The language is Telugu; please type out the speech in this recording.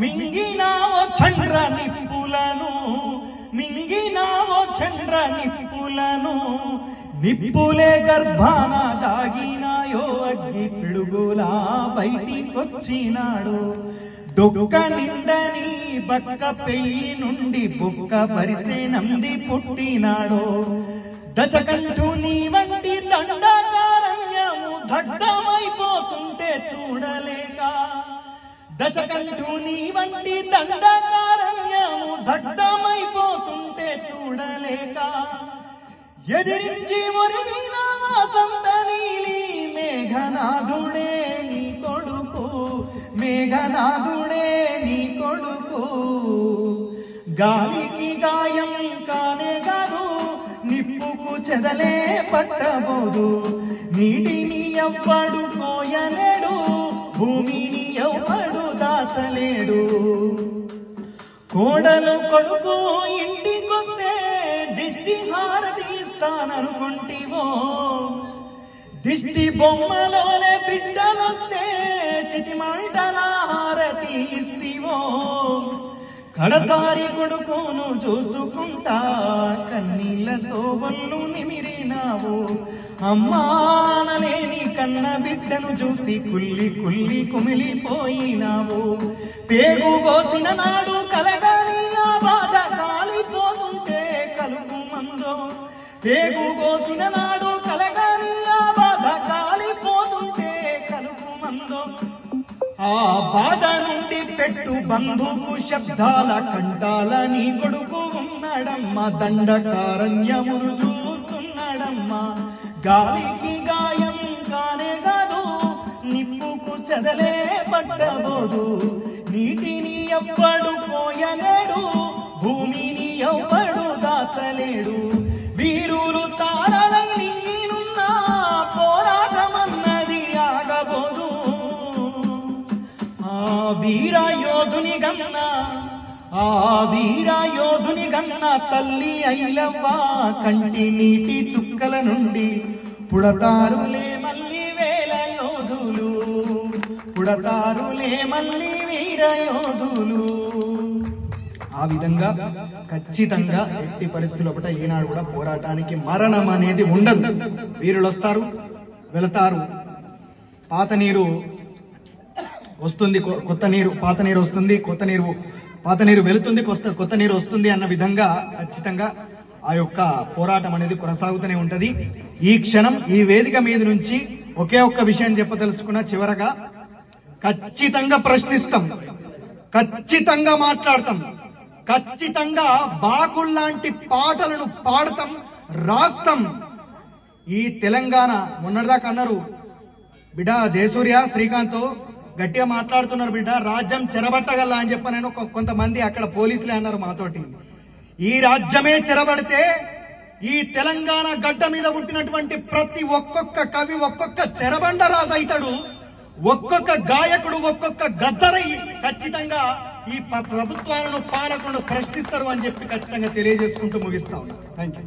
మింగినావో చండ్ర నిప్పులను మింగినావో చండ్ర నిప్పులను నిప్పులే గర్భాన దాగినాయో అగ్గి పిడుగులా బయటికొచ్చినాడు. డొక్క నిండని బక్క పెయ్యి నుండి బొక్క పరిసే నంది పుట్టినాడు. దశకంఠు నీ వంటి దండకారణ్యము దగ్ధమైపోతుంటే చూడలేక దశకంఠు నీ వంటి దండకారణ్యము దగ్ధమైపోతుంటే చూడలేక ఎదిరించి మురిగిన వాసంత నీలి మేఘనాథుడే నీ కొడుకు మేఘనాథుడే నీ కొడుకు. గాలికి గాయం కానే కాదు నిప్పుకు చెదలే పట్టబోదు. నీటిని ఎవ్వడు కోయలేడు భూమిని ఎవ్వడు మార్చలేడు కోడలు కొడుకు ఇంటికొస్తే దిష్టి హారతిస్తాననుకుంటివో. దిష్టి బొమ్మలోనే బిడ్డలొస్తే చితిమంటల హారతి ఇస్తివో కడసారి కొడుకును చూసుకుంటా కన్నీళ్ళతో వల్లు పుట్టినావు అమ్మానలేని కన్న బిడ్డను చూసి కుల్లి కుల్లి కుమిలిపోయినావు. పేగు కోసిన నాడు కలగాని ఆ బాధ కాలిపోతుంటే కలుపు మందో. పేగు కోసిన నాడు కలగాని ఆ బాధ కాలిపోతుంటే కలుపు మందో. ఆ బాధ నుండి పెట్టు బంధుకు శబ్దాల కంటాల నీ కొడుకు ఉన్నాడమ్మ దండకారణ్యమును చూ గాలికి గాయం కానే కాదు నిప్పుకు చదలే పట్టబోదు. నీటిని ఎవ్వడు కోయలేడు భూమిని ఎవ్వడు దాచలేడు. వీరులు తారలై నింగినున్న పోరాటమన్నది ఆగబోదు. ఆ వీర యోధుని గన్న ఆ వీర యోధుని గన్న తల్లి ఐలవ్వ కంటి నీటి చుక్కల నుండి పుడతారులే మళ్ళీ వేల యోధులు పుడతారులే మళ్ళీ వీర యోధులు. ఆ విధంగా ఖచ్చితంగా ఎట్టి పరిస్థితుల ఒకట ఈనాడు కూడా పోరాటానికి మరణం అనేది ఉండదు. వీరులు వస్తారు వెళతారు. పాత నీరు వస్తుంది కొ- కొత్త నీరు పాత నీరు వస్తుంది కొత్త నీరు పాత నీరు వెళుతుంది కొత్త కొత్త నీరు వస్తుంది అన్న విధంగా ఖచ్చితంగా ఆ యొక్క పోరాటం అనేది కొనసాగుతూనే ఉంటుంది. ఈ క్షణం ఈ వేదిక మీద నుంచి ఒకే ఒక్క విషయం చెప్పదలుచుకున్న చివరగా ఖచ్చితంగా ప్రశ్నిస్తాం. ఖచ్చితంగా మాట్లాడతాం. ఖచ్చితంగా బాకుల్లాంటి పాటలను పాడతాం రాస్తాం. ఈ తెలంగాణ మొన్నటిదాకా అన్నారు బిడ్డ జయసూర్య శ్రీకాంత్ గట్టిగా మాట్లాడుతున్నారు బిడ్డ. రాజ్యం చెరబట్టగల అని చెప్పనని ఒక కొంతమంది అక్కడ పోలీసులే అన్నారు మాతోటి. ఈ రాజ్యమే చెరబడితే ఈ తెలంగాణ గడ్డ మీద పుట్టినటువంటి ప్రతి ఒక్కొక్క కవి ఒక్కొక్క చెరబండ రాజు అవుతాడు ఒక్కొక్క గాయకుడు ఒక్కొక్క గద్దరై ఖచ్చితంగా ఈ ప- ప్రభుత్వాలను పాలకులను ప్రశ్నిస్తారు అని చెప్పి ఖచ్చితంగా తెలియజేసుకుంటూ ముగిస్తా ఉన్నారు థ్యాంక్ యూ